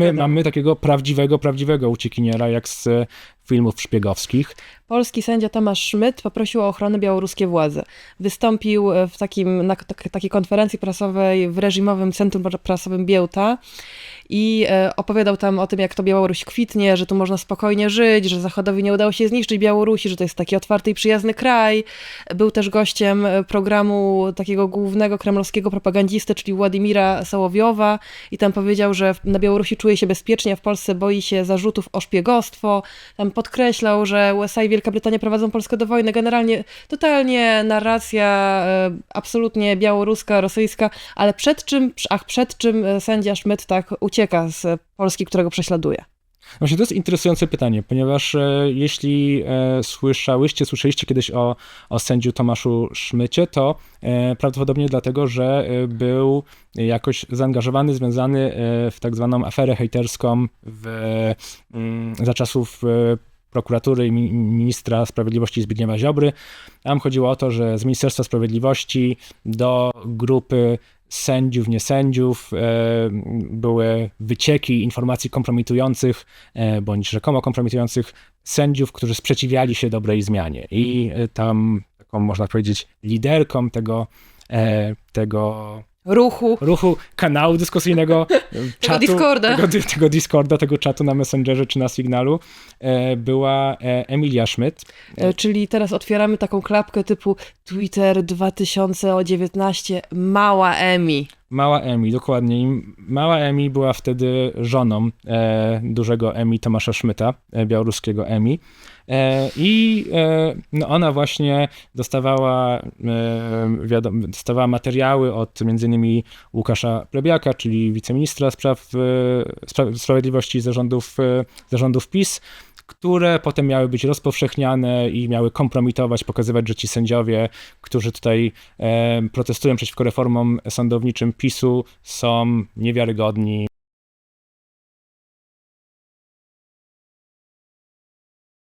My mamy takiego prawdziwego, prawdziwego uciekiniera, jak z e, filmów szpiegowskich. Polski sędzia Tomasz Szmyt poprosił o ochronę białoruskie władze. Wystąpił e, w takim, na tak- takiej konferencji prasowej w reżimowym centrum prasowym Biełta i e, opowiadał tam o tym, jak to Białoruś kwitnie, że tu można spokojnie żyć, że Zachodowi nie udało się zniszczyć Białorusi, że to jest taki otwarty i przyjazny kraj. Był też gościem e, programu takiego głównego kremlowskiego propagandzisty, czyli Władimira Sołowiowa i tam powiedział, że na Białorusi czuje się bezpiecznie, a w Polsce boi się zarzutów o szpiegostwo. Tam podkreślał, że USA i Wielka Brytania prowadzą Polskę do wojny. Generalnie totalnie narracja e, absolutnie białoruska, rosyjska, ale przed czym, ach, przed czym sędzia Szmyt tak ucieka z Polski, którego prześladuje? Właśnie to jest interesujące pytanie, ponieważ e, jeśli e, słyszałyście, słyszeliście kiedyś o, o sędziu Tomaszu Szmycie, to e, prawdopodobnie dlatego, że e, był jakoś zaangażowany, związany e, w tak zwaną aferę hejterską w, mm, za czasów e, prokuratury i mi- ministra sprawiedliwości Zbigniewa Ziobry. Tam chodziło o to, że z Ministerstwa Sprawiedliwości do grupy sędziów, niesędziów e, były wycieki informacji kompromitujących e, bądź rzekomo kompromitujących sędziów, którzy sprzeciwiali się dobrej zmianie. I e, tam taką, można powiedzieć, liderką tego, tego Ruchu. ruchu kanału dyskusyjnego, e, czatu, Discorda. Tego, tego Discorda, tego czatu na Messengerze czy na Signalu, e, była e, Emilia Schmidt. E, Czyli teraz otwieramy taką klapkę typu Twitter 2019, mała Emi. Mała Emi, dokładnie. Mała Emi była wtedy żoną e, dużego Emi Tomasza Szmyta, e, białoruskiego Emi. E, I e, no ona właśnie dostawała, e, wiadom, dostawała materiały od innymi Łukasza Plebiaka, czyli wiceministra spraw, e, spra- sprawiedliwości zarządów, zarządów PiS, które potem miały być rozpowszechniane i miały kompromitować, pokazywać, że ci sędziowie, którzy tutaj protestują przeciwko reformom sądowniczym PiSu, są niewiarygodni,